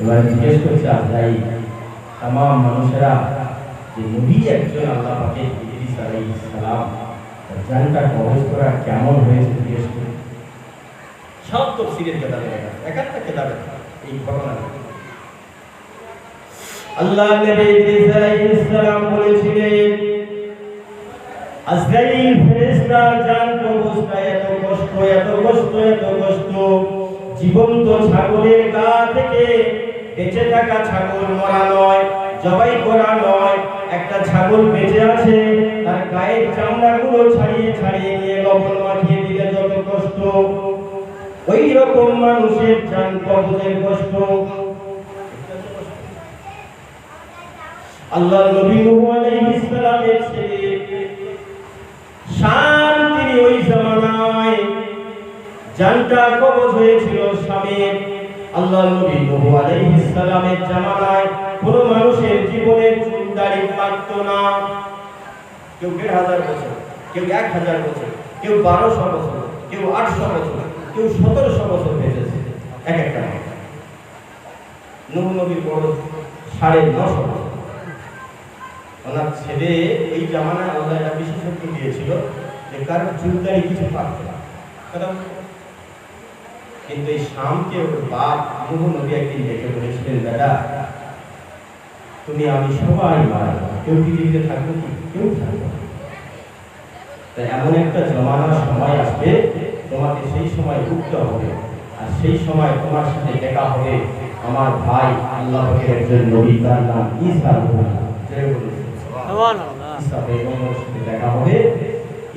এবার জিজ্ঞেস করছে আজরাই তাম মানুষেরা যে নবী একজন আল্লাহ পাকে ইদ্রিস আলাইহিস সালাম, জানটা কবজ করা কেমন হয়েছে জিজ্ঞেস করে? সব তফসিলের কেতাবে এক কেতাবে এই ঘটনা আল্লাহ সালাম বলেছিলেন, আজরাইল ফেরেশতা জান কবজটা এত কষ্ট এত কষ্ট এত কষ্ট। জীবন্ত ছাগলের গা থেকে বেঁচে থাকা ছাগল মরা নয়, জবাই করা নয়। একটা ছাগল বেঁচে আছে, তার গায়ের চামড়াগুলো ছাড়িয়ে ছাড়িয়ে নিয়ে লবণ মাখিয়ে দিলে যত কষ্ট। ওই রকম মানুষের জান কবজের কষ্ট। আল্লাহ নবী আলাইহিস সালামের ছেলে জানটা কবজ হয়েছিল স্বামীর। আল্লাহ নবী নূহ আলাইহিস সালামের জামানায় কোন মানুষের জীবনে চুল দাড়ি না। কেউ দেড় হাজার বছর, কেউ এক হাজার বছর, কেউ বারোশো বছর, কেউ আটশো বছর, কেউ সতেরোশো বছর বেঁচেছে। এক একটা নূহ নবীর বড় সাড়ে নশো বছর। ওনার ছেলে এই জামানায় আল্লাহ একটা বিশেষত্ব দিয়েছিল যে কারোর চুলদারি কিছু পারত না। পারছ? কিন্তু এই শামকে ওর বাপ মুহ নবী একদিন ডেকে বলেছিলেন দাদা তুমি আমি সবাই মারা। কেউ পৃথিবীতে থাকব কি? কেউ থাকব তাই এমন একটা জমানার সময় আসবে তোমাকে সেই সময় উঠতে হবে। আর সেই সময় তোমার সাথে দেখা হবে আমার ভাই আল্লাহ একজন নবী তার নাম ঈসা সাথে দেখা হবে।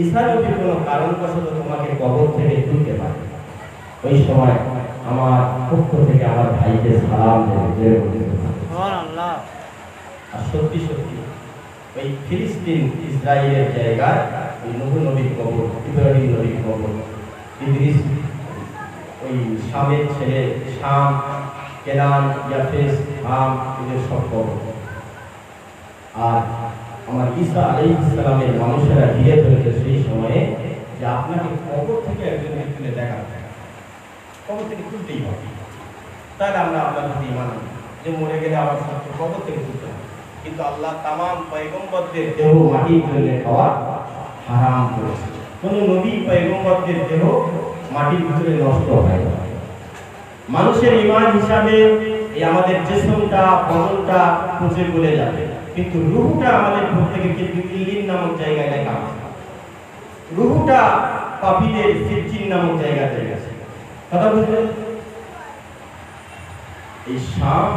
ঈসা নবী কোনো কারণবশত তোমাকে কবর থেকে তুলতে পারে ওই সময় আমার পক্ষ থেকে আমার ভাইকে সালাম দেবে আর সত্যি সত্যি ওই ফিলিস্তিন ইসরায়েলের জায়গায় ওই নবী নবীর কবর ইব্রাহিম নবীর কবর ইদ্রিস ওই শামের ছেলে শাম কেনান ইয়াফেস হাম এদের সব কবর। আর আমার ঈসা আলাইহিস সালামের মানুষেরা ঘিরে ফেলেছে সেই সময়ে যে আপনাকে কবর থেকে একজনকে তুলে দেখা কবর থেকে তুলতেই হবে। তাহলে আমরা আপনার প্রতি ইমান যে মরে গেলে আবার সত্য কবর থেকে তুলতে হবে। কিন্তু আল্লাহ তামাম পয়গম্বরদের দেহ মাটির জন্য খাওয়া হারাম করেছে। কোন নবী পয়গম্বরদের দেহ মাটির ভিতরে নষ্ট হয় মানুষের ইমান হিসাবে এই আমাদের জিসমটা বদনটা পচে গলে যাবে। কিন্তু রুহটা আমাদের প্রত্যেকের কিন্তু ইল্লিন নামক জায়গায় লেখা আছে। রুহটা পাপীদের সিজ্জিন নামক জায়গাতে গেছে কথা বুঝলেন এই শাম